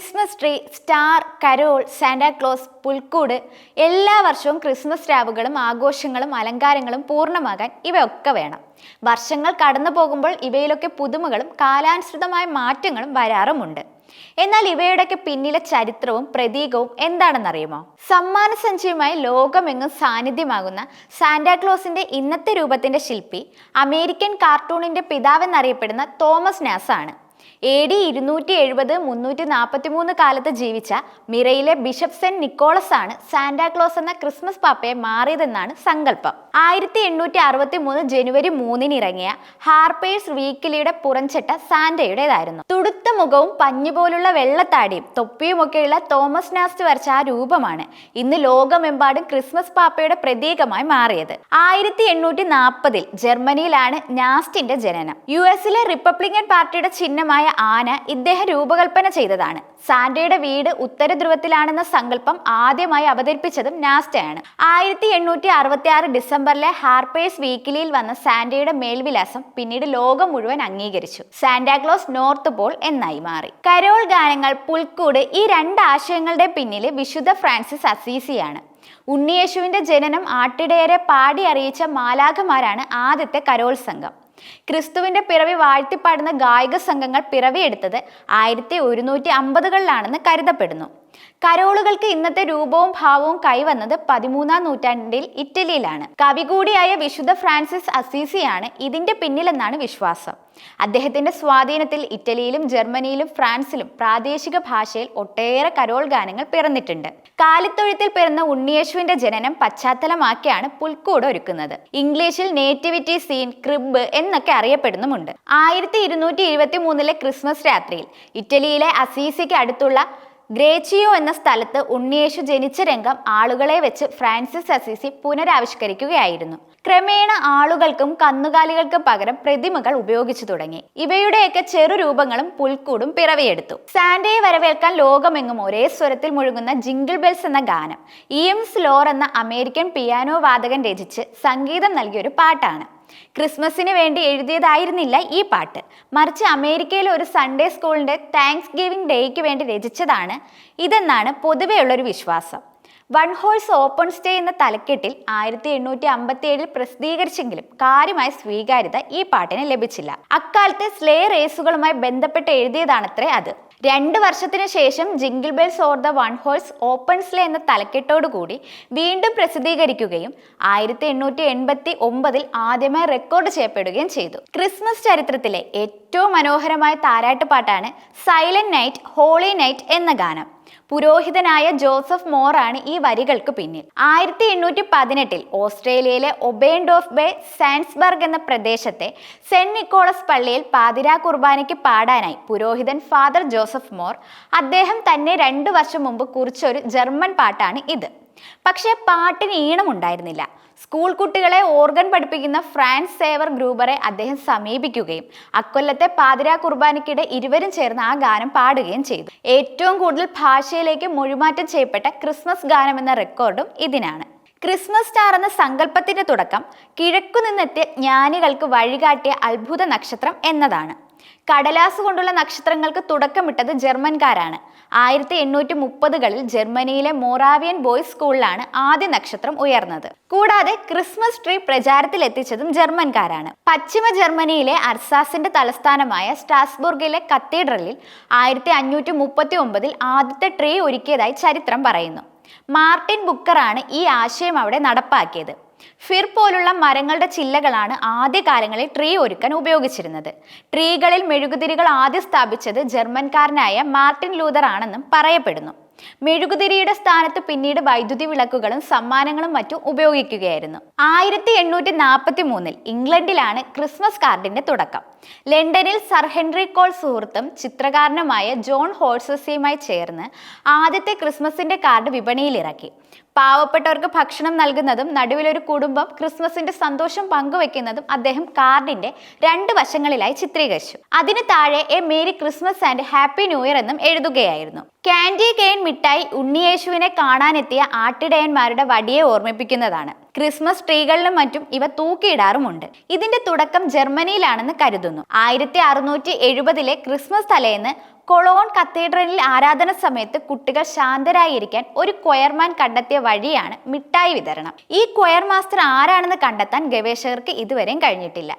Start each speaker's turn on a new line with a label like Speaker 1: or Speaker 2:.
Speaker 1: Christmas tree star carol Santa Claus പുൽക്കൂട് എല്ലാ വർഷവും ക്രിസ്മസ് രാവുകളും ആഘോഷങ്ങളും അലങ്കാരങ്ങളും പൂർണമാകാൻ ഇവയൊക്കെ വേണം. വർഷങ്ങൾ കടന്നു പോകുമ്പോൾ ഇവയിലൊക്കെ പുതുമകളും കാലാനുസൃതമായ മാറ്റങ്ങളും വരാറുമുണ്ട്. എന്നാൽ ഇവയുടെയൊക്കെ പിന്നിലെ ചരിത്രവും പ്രതീകവും എന്താണെന്നറിയുമോ? സമ്മാന സഞ്ചിയുമായി ലോകമെങ്ങും സാന്നിധ്യമാകുന്ന സാന്റാക്ലോസിന്റെ ഇന്നത്തെ രൂപത്തിന്റെ ശില്പി അമേരിക്കൻ കാർട്ടൂണിന്റെ പിതാവെന്നറിയപ്പെടുന്ന തോമസ് നാസ് ആണ് എ ഡി ഇരുന്നൂറ്റി എഴുപത് മുന്നൂറ്റി നാൽപ്പത്തി മൂന്ന് കാലത്ത് ജീവിച്ച മിറയിലെ ബിഷപ്പ് സെന്റ് നിക്കോളസ് ആണ് സാന്റാക്ലോസ് എന്ന ക്രിസ്മസ് പാപ്പയെ മാറിയതെന്നാണ് സങ്കല്പം. ആയിരത്തി എണ്ണൂറ്റി അറുപത്തി മൂന്ന് ജനുവരി മൂന്നിന് ഇറങ്ങിയ ഹാർപ്പേഴ്സ് വീക്കിലിയുടെ പുറംചട്ട സാന്റയുടേതായിരുന്നു. തുടുത്ത മുഖവും പഞ്ഞുപോലുള്ള വെള്ളത്താടിയും തൊപ്പിയുമൊക്കെയുള്ള തോമസ് നാസ്റ്റ് വരച്ച ആ രൂപമാണ് ഇന്ന് ലോകമെമ്പാടും ക്രിസ്മസ് പാപ്പയുടെ പ്രതീകമായി മാറിയത്. ആയിരത്തി എണ്ണൂറ്റി നാൽപ്പതിൽ ജർമ്മനിയിലാണ് നാസ്റ്റിന്റെ ജനനം. യു എസിലെ റിപ്പബ്ലിക്കൻ പാർട്ടിയുടെ ചിഹ്നമായ ആന ഇദ്ദേഹം രൂപകൽപ്പന ചെയ്തതാണ്. സാന്റയുടെ വീട് ഉത്തര ധ്രുവത്തിലാണെന്ന സങ്കല്പം ആദ്യമായി അവതരിപ്പിച്ചതും നാസ്റ്റയാണ് ആയിരത്തി എണ്ണൂറ്റി അറുപത്തി ആറ് ഡിസംബറിലെ ഹാർപ്പേഴ്സ് വീക്കിലിയിൽ വന്ന സാന്റയുടെ മേൽവിലാസം പിന്നീട് ലോകം മുഴുവൻ അംഗീകരിച്ചു. സാന്റാക്ലോസ് നോർത്ത് പോൾ എന്നായി മാറി. കരോൾ ഗാനങ്ങൾ പുൽക്കൂട് ഈ രണ്ട് ആശയങ്ങളുടെ പിന്നിലെ വിശുദ്ധ ഫ്രാൻസിസ് അസീസിയാണ്. ഉണ്ണിയേശുവിന്റെ ജനനം ആട്ടിടയരെ പാടി അറിയിച്ച മാലാഖമാരാണ് ആദ്യത്തെ കരോൾ സംഘം ക്രിസ്തുവിന്റെ പിറവി വാഴ്ത്തിപ്പാടുന്ന ഗായക സംഘങ്ങൾ പിറവിയെടുത്തത് ആയിരത്തി ഒരുന്നൂറ്റി അമ്പതുകളിലാണെന്ന് കരുതപ്പെടുന്നു. കരോളുകൾക്ക് ഇന്നത്തെ രൂപവും ഭാവവും കൈവന്നത് പതിമൂന്നാം നൂറ്റാണ്ടിൽ ഇറ്റലിയിലാണ്. കവി കൂടിയായ വിശുദ്ധ ഫ്രാൻസിസ് അസീസിയാണ് ഇതിന്റെ പിന്നിലെന്നാണ് വിശ്വാസം. അദ്ദേഹത്തിന്റെ സ്വാധീനത്തിൽ ഇറ്റലിയിലും ജർമ്മനിയിലും ഫ്രാൻസിലും പ്രാദേശിക ഭാഷയിൽ ഒട്ടേറെ കരോൾ ഗാനങ്ങൾ പിറന്നിട്ടുണ്ട്. കാലിത്തൊഴുത്തിൽ പിറന്ന ഉണ്ണിയേശുവിന്റെ ജനനം പശ്ചാത്തലമാക്കിയാണ് പുൽക്കൂട് ഒരുക്കുന്നത്. ഇംഗ്ലീഷിൽ നേറ്റിവിറ്റി സീൻ ക്രിബ് എന്നൊക്കെ അറിയപ്പെടുന്നുമുണ്ട്. ആയിരത്തി ഇരുന്നൂറ്റി ഇരുപത്തി മൂന്നിലെ ക്രിസ്മസ് രാത്രിയിൽ ഇറ്റലിയിലെ അസീസിക്ക് അടുത്തുള്ള ഗ്രേച്ചിയോ എന്ന സ്ഥലത്ത് ഉണ്ണിയേശു ജനിച്ച രംഗം ആളുകളെ വെച്ച് ഫ്രാൻസിസ് അസീസി പുനരാവിഷ്കരിക്കുകയായിരുന്നു. ക്രമേണ ആളുകൾക്കും കന്നുകാലികൾക്കും പകരം പ്രതിമകൾ ഉപയോഗിച്ചു തുടങ്ങി. ഇവയുടെയൊക്കെ ചെറു രൂപങ്ങളും പുൽക്കൂടും പിറവിയെടുത്തു. സാന്റയെ വരവേൽക്കാൻ ലോകമെങ്ങും ഒരേ സ്വരത്തിൽ മുഴുകുന്ന ജിംഗിൾ ബെൽസ് എന്ന ഗാനം ഇ എം സ്ലോർ എന്ന അമേരിക്കൻ പിയാനോ വാദകൻ രചിച്ച് സംഗീതം നൽകിയൊരു പാട്ടാണ്. ക്രിസ്മസിന് വേണ്ടി എഴുതിയതായിരുന്നില്ല ഈ പാട്ട്. മറിച്ച് അമേരിക്കയിലെ ഒരു സൺഡേ സ്കൂളിന്റെ താങ്ക്സ് ഗിവിംഗ് ഡേയ്ക്ക് വേണ്ടി രചിച്ചതാണ് ഇതെന്നാണ് പൊതുവെയുള്ളൊരു വിശ്വാസം. വൺ ഹോഴ്സ് ഓപ്പൺ സ്റ്റേ എന്ന തലക്കെട്ടിൽ ആയിരത്തി എണ്ണൂറ്റി അമ്പത്തി ഏഴിൽ പ്രസിദ്ധീകരിച്ചെങ്കിലും കാര്യമായ സ്വീകാര്യത ഈ പാട്ടിന് ലഭിച്ചില്ല. അക്കാലത്തെ സ്ലേ റേസുകളുമായി ബന്ധപ്പെട്ട് എഴുതിയതാണത്രേ അത്. രണ്ട് വർഷത്തിന് ശേഷം jingle bells or the one horse open sleigh എന്ന തലക്കെട്ടോടുകൂടി വീണ്ടും പ്രസിദ്ധീകരിക്കുകയും ആയിരത്തി എണ്ണൂറ്റി എൺപത്തി ഒമ്പതിൽ ആദ്യമായി റെക്കോർഡ് ചെയ്യപ്പെടുകയും ചെയ്തു. ക്രിസ്മസ് ചരിത്രത്തിലെ ഏറ്റവും മനോഹരമായ താരാട്ടുപാട്ടാണ് സൈലന്റ് നൈറ്റ് ഹോളി നൈറ്റ് എന്ന ഗാനം. പുരോഹിതനായ ജോസഫ് മോറാണ് ഈ വരികൾക്ക് പിന്നിൽ. ആയിരത്തി എണ്ണൂറ്റി പതിനെട്ടിൽ ഓസ്ട്രേലിയയിലെ ഒബേൻഡോഫ് ബേ സാൻസ്ബർഗ് എന്ന പ്രദേശത്തെ സെന്റ് നിക്കോളസ് പള്ളിയിൽ പാതിരാ കുർബാനയ്ക്ക് പാടാനായി പുരോഹിതൻ ഫാദർ ജോസഫ് മോർ അദ്ദേഹം തന്നെ രണ്ടു വർഷം മുമ്പ് കുറിച്ചൊരു ജർമ്മൻ പാട്ടാണ് ഇത്. പക്ഷേ പാട്ടിന് ഈണമുണ്ടായിരുന്നില്ല. സ്കൂൾ കുട്ടികളെ ഓർഗൻ പഠിപ്പിക്കുന്ന ഫ്രാൻസ് സേവർ ഗ്രൂബറെ അദ്ദേഹം സമീപിക്കുകയും അക്കൊല്ലത്തെ പാതിരാ കുർബാനയ്ക്കിടെ ഇരുവരും ചേർന്ന് ആ ഗാനം പാടുകയും ചെയ്തു. ഏറ്റവും കൂടുതൽ ഭാഷയിലേക്ക് മൊഴിമാറ്റം ചെയ്യപ്പെട്ട ക്രിസ്മസ് ഗാനം എന്ന റെക്കോർഡും ഇതിനാണ്. ക്രിസ്മസ് സ്റ്റാർ എന്ന സങ്കല്പത്തിന്റെ തുടക്കം കിഴക്കു നിന്നെത്തിയ ജ്ഞാനികൾക്ക് വഴികാട്ടിയ അത്ഭുത നക്ഷത്രം എന്നതാണ്. കടലാസ് കൊണ്ടുള്ള നക്ഷത്രങ്ങൾക്ക് തുടക്കമിട്ടത് ജർമ്മൻകാരാണ്. ആയിരത്തി എണ്ണൂറ്റി മുപ്പതുകളിൽ ജർമ്മനിയിലെ മോറാവിയൻ ബോയ്സ് സ്കൂളിലാണ് ആദ്യ നക്ഷത്രം ഉയർന്നത്. കൂടാതെ ക്രിസ്മസ് ട്രീ പ്രചാരത്തിൽ എത്തിച്ചതും ജർമ്മൻകാരാണ്. പശ്ചിമ ജർമ്മനിയിലെ അർസാസിന്റെ തലസ്ഥാനമായ സ്ട്രാസ്ബുർഗിലെ കത്തീഡ്രലിൽ ആയിരത്തി അഞ്ഞൂറ്റി മുപ്പത്തി ഒമ്പതിൽ ആദ്യത്തെ ട്രീ ഒരുക്കിയതായി ചരിത്രം പറയുന്നു. മാർട്ടിൻ ബുക്കറാണ് ഈ ആശയം അവിടെ നടപ്പാക്കിയത്. ഫിർ പോലുള്ള മരങ്ങളുടെ ചില്ലകളാണ് ആദ്യകാലങ്ങളിൽ ട്രീ ഒരുക്കാൻ ഉപയോഗിച്ചിരുന്നത്. ട്രീകളിൽ മെഴുകുതിരികൾ ആദ്യം സ്ഥാപിച്ചത് ജർമ്മൻകാരനായ മാർട്ടിൻ ലൂതർ ആണെന്നും പറയപ്പെടുന്നു. മെഴുകുതിരിയുടെ സ്ഥാനത്ത് പിന്നീട് വൈദ്യുതി വിളക്കുകളും സമ്മാനങ്ങളും മറ്റും ഉപയോഗിക്കുകയായിരുന്നു. ആയിരത്തി എണ്ണൂറ്റി നാൽപ്പത്തി മൂന്നിൽ ഇംഗ്ലണ്ടിലാണ് ക്രിസ്മസ് കാർഡിന്റെ തുടക്കം. ലണ്ടനിൽ സർ ഹെൻറി കോൾ സുഹൃത്തും ചിത്രകാരനുമായ ജോൺ ഹോൾസസിയുമായി ചേർന്ന് ആദ്യത്തെ ക്രിസ്മസിന്റെ കാർഡ് വിപണിയിലിറക്കി. പാവപ്പെട്ടവർക്ക് ഭക്ഷണം നൽകുന്നതും നടുവിലൊരു കുടുംബം ക്രിസ്മസിന്റെ സന്തോഷം പങ്കുവെക്കുന്നതും അദ്ദേഹം കാർഡിന്റെ രണ്ട് വശങ്ങളിലായി ചിത്രീകരിച്ചു. അതിന് താഴെ a merry Christmas and happy new year എന്നും എഴുതുകയായിരുന്നു. കാൻഡി കെയിൻ മിഠായി ഉണ്ണിയേശുവിനെ കാണാനെത്തിയ ആട്ടിടയന്മാരുടെ വടിയെ ഓർമ്മിപ്പിക്കുന്നതാണ്. ക്രിസ്മസ് ട്രീകളിലും മറ്റും ഇവ തൂക്കിയിടാറുമുണ്ട്. ഇതിന്റെ തുടക്കം ജർമ്മനിയിലാണെന്ന് കരുതുന്നു. ആയിരത്തി അറുന്നൂറ്റി എഴുപതിലെ ക്രിസ്മസ് തലേന്ന് കൊളോൺ കത്തീഡ്രലിൽ ആരാധന സമയത്ത് കുട്ടികൾ ശാന്തരായിരിക്കാൻ ഒരു കൊയർമാൻ കണ്ടെത്തിയ വഴിയാണ് മിഠായി വിതരണം. ഈ കൊയർ മാസ്റ്റർ ആരാണെന്ന് കണ്ടെത്താൻ ഗവേഷകർക്ക് ഇതുവരെയും കഴിഞ്ഞിട്ടില്ല.